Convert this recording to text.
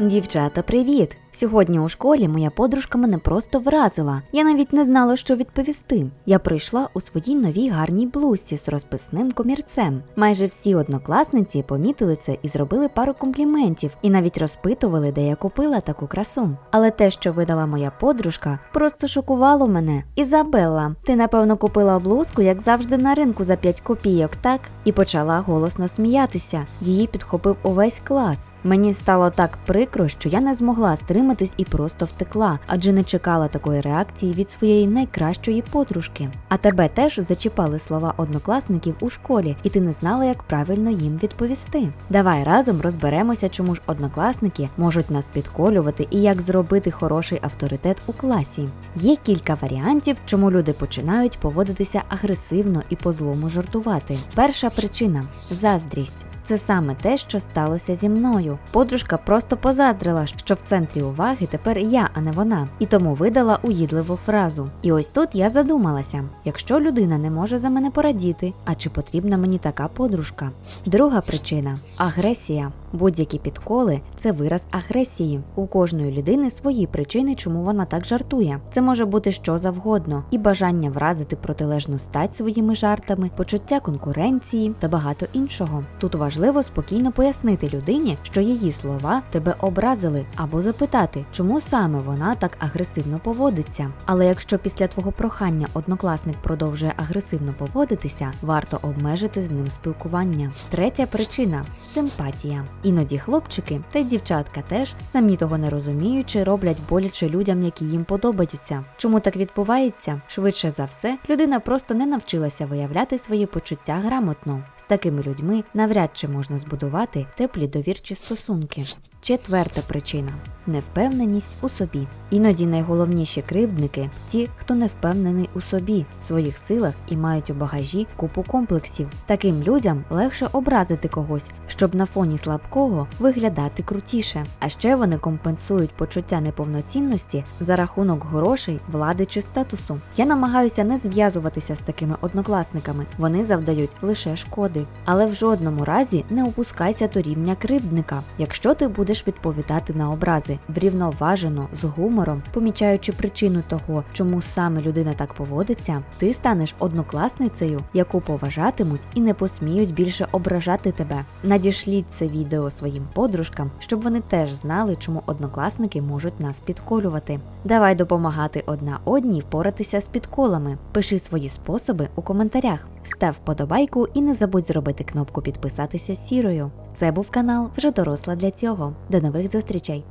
Дівчата, привіт! Сьогодні у школі моя подружка мене просто вразила. Я навіть не знала, що відповісти. Я прийшла у своїй новій гарній блузці з розписним комірцем. Майже всі однокласниці помітили це і зробили пару компліментів, і навіть розпитували, де я купила таку красу. Але те, що видала моя подружка, просто шокувало мене. Ізабелла, ти напевно купила блузку, як завжди, на ринку за 5 копійок, так? І почала голосно сміятися. Її підхопив увесь клас. Мені стало так прикро, що я не змогла стриматись і просто втекла, адже не чекала такої реакції від своєї найкращої подружки. А тебе теж зачіпали слова однокласників у школі, і ти не знала, як правильно їм відповісти. Давай разом розберемося, чому ж однокласники можуть нас підколювати і як зробити хороший авторитет у класі. Є кілька варіантів, чому люди починають поводитися агресивно і по злому жартувати. Перша причина заздрість. Це саме те, що сталося зі мною. Подружка просто позаздрила, що в центрі уваги тепер я, а не вона, і тому видала уїдливу фразу. І ось тут я задумалася: якщо людина не може за мене порадіти, а чи потрібна мені така подружка? Друга причина агресія. Будь-які підколи це вираз агресії. У кожної людини свої причини, чому вона так жартує. Це може бути що завгодно, і бажання вразити протилежну стать своїми жартами, почуття конкуренції та багато іншого. Тут важливо спокійно пояснити людині, що її слова тебе образили, або запитати, чому саме вона так агресивно поводиться. Але якщо після твого прохання однокласник продовжує агресивно поводитися, варто обмежити з ним спілкування. Третя причина симпатія. Іноді хлопчики та й дівчатка теж, самі того не розуміючи, роблять боляче людям, які їм подобаються. Чому так відбувається? Швидше за все, людина просто не навчилася виявляти свої почуття грамотно. З такими людьми навряд чи можна збудувати теплі довірчі стосунки. Четверта причина невпевненість у собі. Іноді найголовніші кривдники ті, хто не впевнений у собі, своїх силах і мають у багажі купу комплексів. Таким людям легше образити когось, щоб на фоні слабкого виглядати крутіше. А ще вони компенсують почуття неповноцінності за рахунок грошей, влади чи статусу. Я намагаюся не зв'язуватися з такими однокласниками, вони завдають лише шкоди. Але в жодному разі не опускайся до рівня кривдника, якщо ти будеш відповідати на образи врівноважено, з гумором, помічаючи причину того, чому саме людина так поводиться, ти станеш однокласницею, яку поважатимуть і не посміють більше ображати тебе. Надішліть це відео своїм подружкам, щоб вони теж знали, чому однокласники можуть нас підколювати. Давай допомагати одна одній впоратися з підколами. Пиши свої способи у коментарях, став вподобайку і не забудь зробити кнопку підписатися сірою. Це був канал вже доросла для цього. До нових зустрічей!